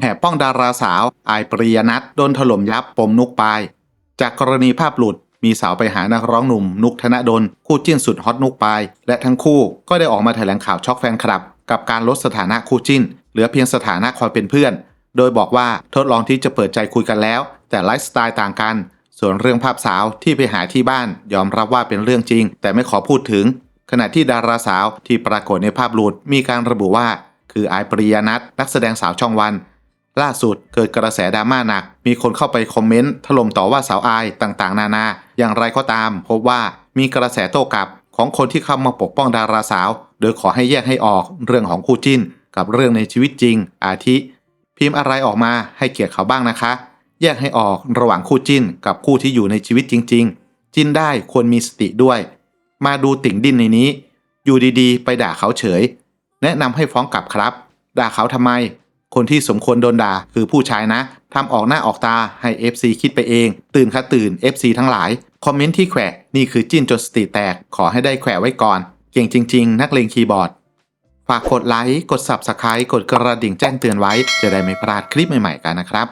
แห่ป้องดาราสาวอายปริยนัทโดนถล่มยับปมนุกปาย จากกรณีภาพหลุดมีสาวไปหานักร้องหนุ่มนุกธนดล คู่จิ้นสุดฮอตนุกปาย และทั้งคู่ก็ได้ออกมาแถลงข่าวช็อกแฟนคลับ กับการลดสถานะคู่จิ้น เหลือเพียงสถานะคอยเป็นเพื่อน โดยบอกว่าทดลองที่จะเปิดใจคุยกันแล้ว แต่ไลฟ์สไตล์ต่างกัน ส่วนเรื่องภาพสาวที่ไปหาที่บ้าน ยอมรับว่าเป็นเรื่องจริง แต่ไม่ขอพูดถึง ขณะที่ดาราสาวที่ปรากฏในภาพหลุดมีการระบุว่า คืออายปริยนัทนักแสดงสาวช่องวัน ล่าสุดเกิดกระแสดราม่าหนัก มีคนเข้าไปคอมเมนต์ถล่มต่อว่าสาวอายต่างๆ นานา อย่างไรก็ตาม พบว่ามีกระแสโต้กลับของคนที่เข้ามาปกป้องดาราสาว โดยขอให้แยกให้ออกเรื่องของคู่จิ้น กับเรื่องในชีวิตจริง อาทิ พิมพ์อะไรออกมาให้เกียรติเขาบ้างนะคะ แยกให้ออกระหว่างคู่จิ้น กับคู่ที่อยู่ในชีวิตจริง ๆ จิ้นได้ควรมีสติด้วย มาดูติ่งดินในนี้ อยู่ดีๆ ไปด่าเขาเฉย แนะนำให้ฟ้องกลับครับ ด่าเขาทำไม คนที่สมควรโดนด่าคือผู้ชายนะทำออกหน้าออกตาให้ FC คิดไปเอง ตื่นค่ะตื่น FC ทั้งหลาย คอมเมนต์ที่แขวะนี่คือจิ้นจนสติแตก ขอให้ได้แขวะไว้ก่อน เก่งจริง ๆ นักเลงคีย์บอร์ด ฝากกดไลค์ กด Subscribe กดกระดิ่งแจ้งเตือนไว้ จะได้ไม่พลาดคลิปใหม่ๆกันนะครับ